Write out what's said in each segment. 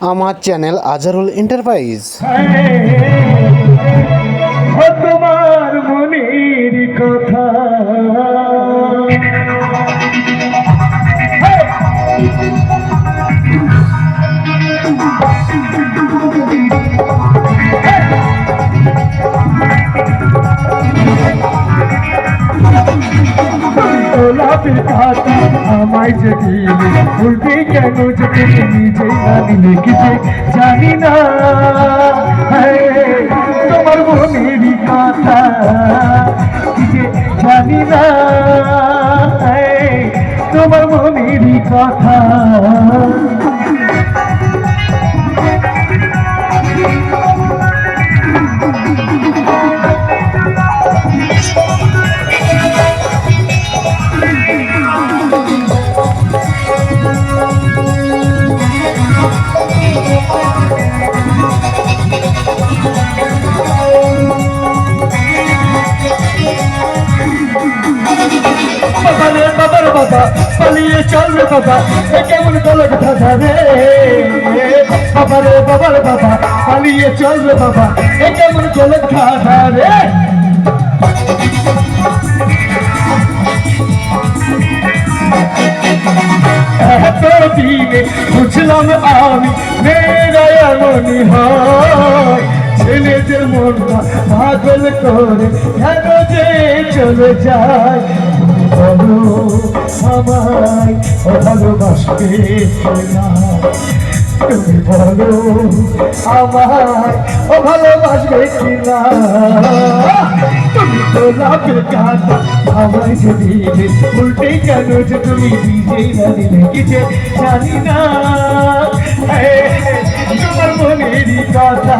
আমার channel Azharul enterprise. কথা। আজ দিলে ভুলবে কেন যদি নিজে আমি লিখতে জানি না। তোমার মনেরই কথা যে জানি না। তোমার মনেরই কথা রে বাবার বাবা, পালিয়ে চল রে বাবা। এ কেমন গলক ধাঁধা রে? বাবা রে বাবার বাবা, পালিয়ে চল রে বাবা। এ কেমন গলক ধাঁধা রে? বুঝলাম আমি মেয়েরা এমনই হয়। ছেলেদের মনটা পাগল করে কেন যে চলে যায়। তুমি বলো, আমায় ও ভালোবাসবে কিনা তুমি তো লাভের কাটা আমায় যে দিলে উল্টে তুমি নিজেই না দিলে কিছু জানি না। তোমার মনেরই কথা।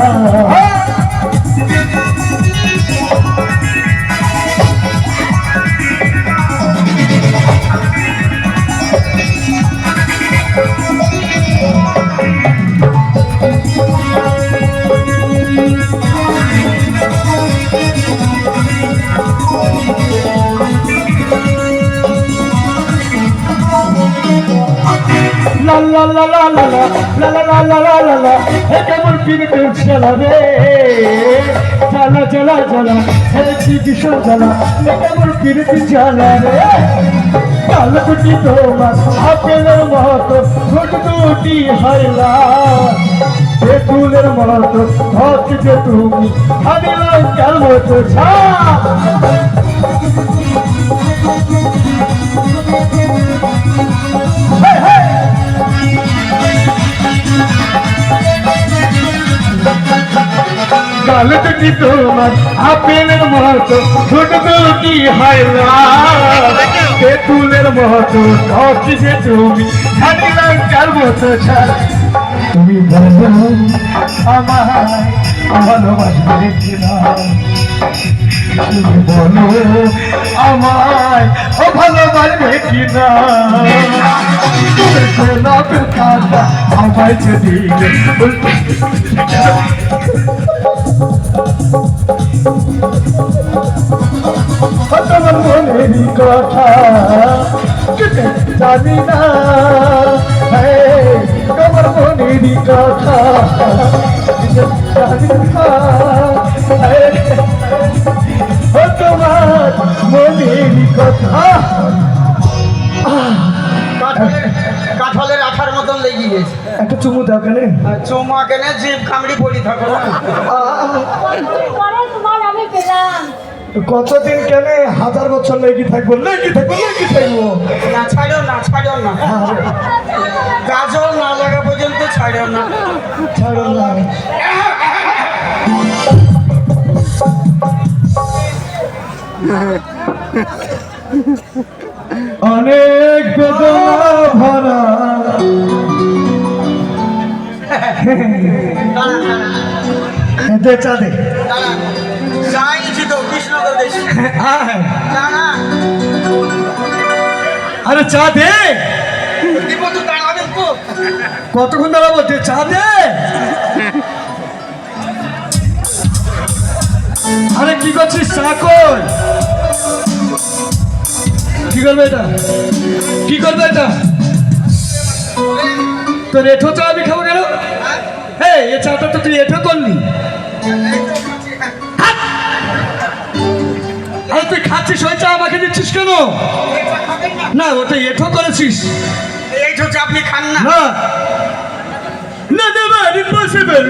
লা লা লা লা লা লা লা লা লা লা হে কেমন পিরিতে ছেলা রে জ্বালা জ্বালা জ্বালা হে ভীষণ জ্বালা হে কেমন পিরিতে জ্বালা রে কাল কুটি তোমার আপেলের মতো ছোট দুটি হাইলা বেতুলের মতো ধক যে তুমি আমি লঙ্কার মতো ছা কাল দুটি তোমার আপেলের মতো ছোট দুটি হাইলা তেঁতুলের মতো যে তুমি খালি লঙ্কার মতো ছাড়া। তুমি বলো আমায় ভালোবাসবে কিনা? তুমি আমায় ভালোবাসবে কিনা? মনেরই কথা কেটে জানি না। তোমার মনেরই কথা জানি না কথা কাঠলের কাঠলের আঠার মতন লেগে গেছে। একটা চুমু দাও কেন চৌমা কেনে জিভ কামড়ি পড়ি থাকো কতদিন কেন হাজার বছর লেগে থাকব লেগে থাকব লেগে থাকব? না ছাড়ো না ছাড়ো না। গাজল না লাগা পর্যন্ত ছাড়ো না। ছাড়ো না। অনেক বেদনা ভরা। দে, চা দে। আরে চা দে। কতক্ষণ দাঁড়াবো? চা দে। আরে কি করছিস? চা কর করবে এটা? কি করবে এটা? তোর এঠো চা আমি খাব কেন? এই এ চাটা তো তুই এঠো করলি। আরে তুই খাচ্ছিস ওই চা আমাকে দিচ্ছিস কেন? না ওটা এঠো করেছিস। এই হচ্ছে আপনি খান না। না। না না ইম্পসিবল